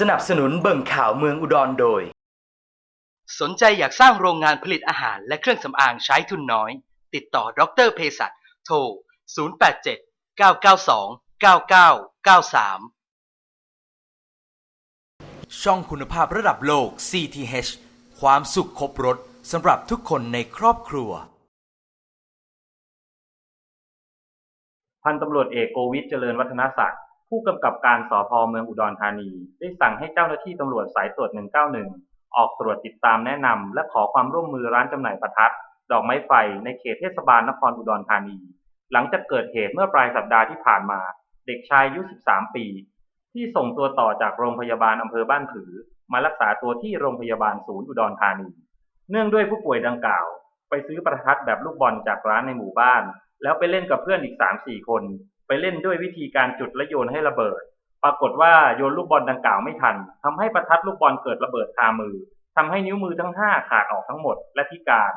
สนับสนุนเบิ่งข่าวเมืองอุดรโดย สนใจอยากสร้างโรงงานผลิตอาหารและเครื่องสำอางใช้ทุนน้อย ติดต่อดรเภสัชโทร 087 992 9993 ช่องคุณภาพระดับโลก CTH ความสุขครบรถสำหรับทุกคนในครอบครัว พันตำรวจเอกโกวิทเจริญวัฒนศักดิ์ ผู้กำกับการสพเมืองอุดรธานี ได้สั่งให้เจ้าหน้าที่ตำรวจสายตรวจ 191 ออกตรวจติดตามแนะนำและขอความร่วมมือร้านจำหน่ายประทัด ดอกไม้ไฟในเขตเทศบาลนครอุดรธานี หลังจากเกิดเหตุเมื่อปลายสัปดาห์ที่ผ่านมา เด็กชายอายุ 13 ปี ที่ส่งตัวต่อจากโรงพยาบาลอำเภอบ้านผือ มารักษาตัวที่โรงพยาบาลศูนย์อุดรธานี เนื่องด้วยผู้ป่วยดังกล่าว ไปซื้อประทัดแบบลูกบอลจากร้านในหมู่บ้าน แล้วไปเล่นกับเพื่อนอีก 3-4 คน ไปเล่นด้วยวิธีการจุดและโยนให้ระเบิด ปรากฏว่าโยนลูกบอลดังกล่าวไม่ทันทำให้ประทัดลูกบอลเกิดระเบิดคามือทำให้นิ้วมือทั้ง 5 ขาดออกทั้งหมดและพิการ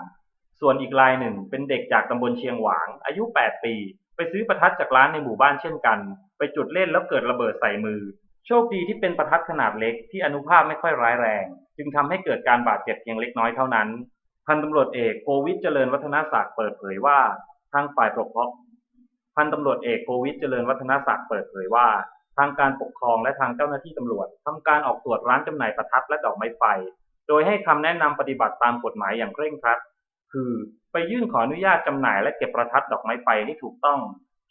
ส่วนอีกรายหนึ่งเป็นเด็กจากตำบลเชียงหวาง อายุ 8 ปี ไปซื้อประทัดจากร้านในหมู่บ้านเช่นกัน ไปจุดเล่นแล้วเกิดระเบิดใส่มือ โชคดีที่เป็นประทัดขนาดเล็กที่อนุภาพไม่ค่อยร้ายแรง จึงทำให้เกิดการบาดเจ็บเพียงเล็กน้อยเท่านั้นพันตำรวจเอกโกวิทเจริญวัฒนศักดิ์เปิดเผยว่าทางฝ่ายปกครอง พันตำรวจเอกโกวิทเจริญวัฒนศักดิ์เปิดเผยว่า ทางการปกครองและทางเจ้าหน้าที่ตำรวจทำการออกตรวจร้านจำหน่ายประทัดและดอกไม้ไฟ โดยให้คำแนะนำปฏิบัติตามกฎหมายอย่างเคร่งครัด คือไปยื่นขออนุญาตจำหน่ายและเก็บประทัดดอกไม้ไฟให้ถูกต้อง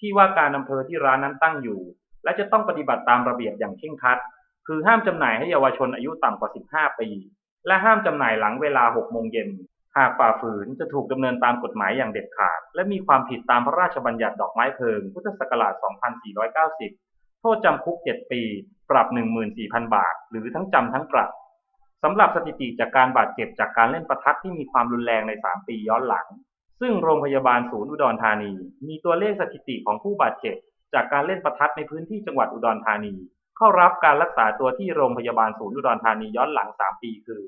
ที่ว่าการอำเภอที่ร้านนั้นตั้งอยู่ และจะต้องปฏิบัติตามระเบียบอย่างเคร่งครัด คือห้ามจำหน่ายให้เยาวชนอายุต่ำกว่า 15 ปี และห้ามจำหน่ายหลังเวลา 6 โมงเย็น หากฝ่าฝืนจะถูกดำเนินตามกฎหมายอย่างเด็ดขาด และมีความผิดตามพระราชบัญญัติดอกไม้เพลิง พุทธศักราช 2490 โทษจำคุก 7 ปี ปรับ 14,000 บาท หรือทั้งจำทั้งปรับสำหรับสถิติจากการบาดเจ็บจากการเล่นประทัดที่มีความรุนแรงใน 3 ปีย้อนหลัง ซึ่งโรงพยาบาลศูนย์อุดรธานี มีตัวเลขสถิติของผู้บาดเจ็บ จากการเล่นประทัดในพื้นที่จังหวัดอุดรธานี เข้ารับการรักษาตัวที่โรงพยาบาลศูนย์อุดรธานีย้อนหลัง 3 ปีคือ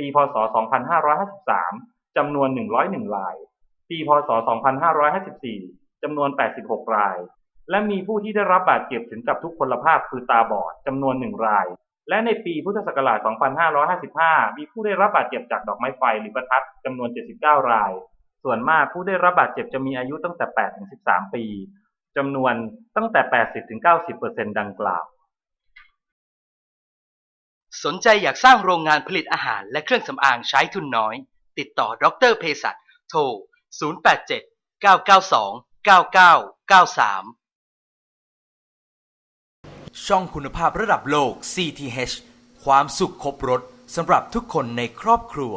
ปีพศ 2553 จำนวน 101 ราย ปีพศ 2554 จำนวน 86 ราย และมีผู้ที่ได้รับบาดเจ็บถึงกับทุกพลภาพคือตาบอดจำนวน 1 ราย และในปีพุทธศักราช 2555 มีผู้ได้รับบาดเจ็บจากดอกไม้ไฟหรือประทัดจำนวน 79 ราย ส่วนมากผู้ได้รับบาดเจ็บจะมีอายุตั้งแต่ 8 ถึง 13 ปีจำนวนตั้งแต่ 80ถึง90ดังกล่าว สนใจอยากสร้างโรงงานผลิตอาหารและเครื่องสำอางใช้ทุนน้อย ติดต่อดรเภสัชโทร 087 992 9993 ช่องคุณภาพระดับโลก CTH ความสุขครบรถสำหรับทุกคนในครอบครัว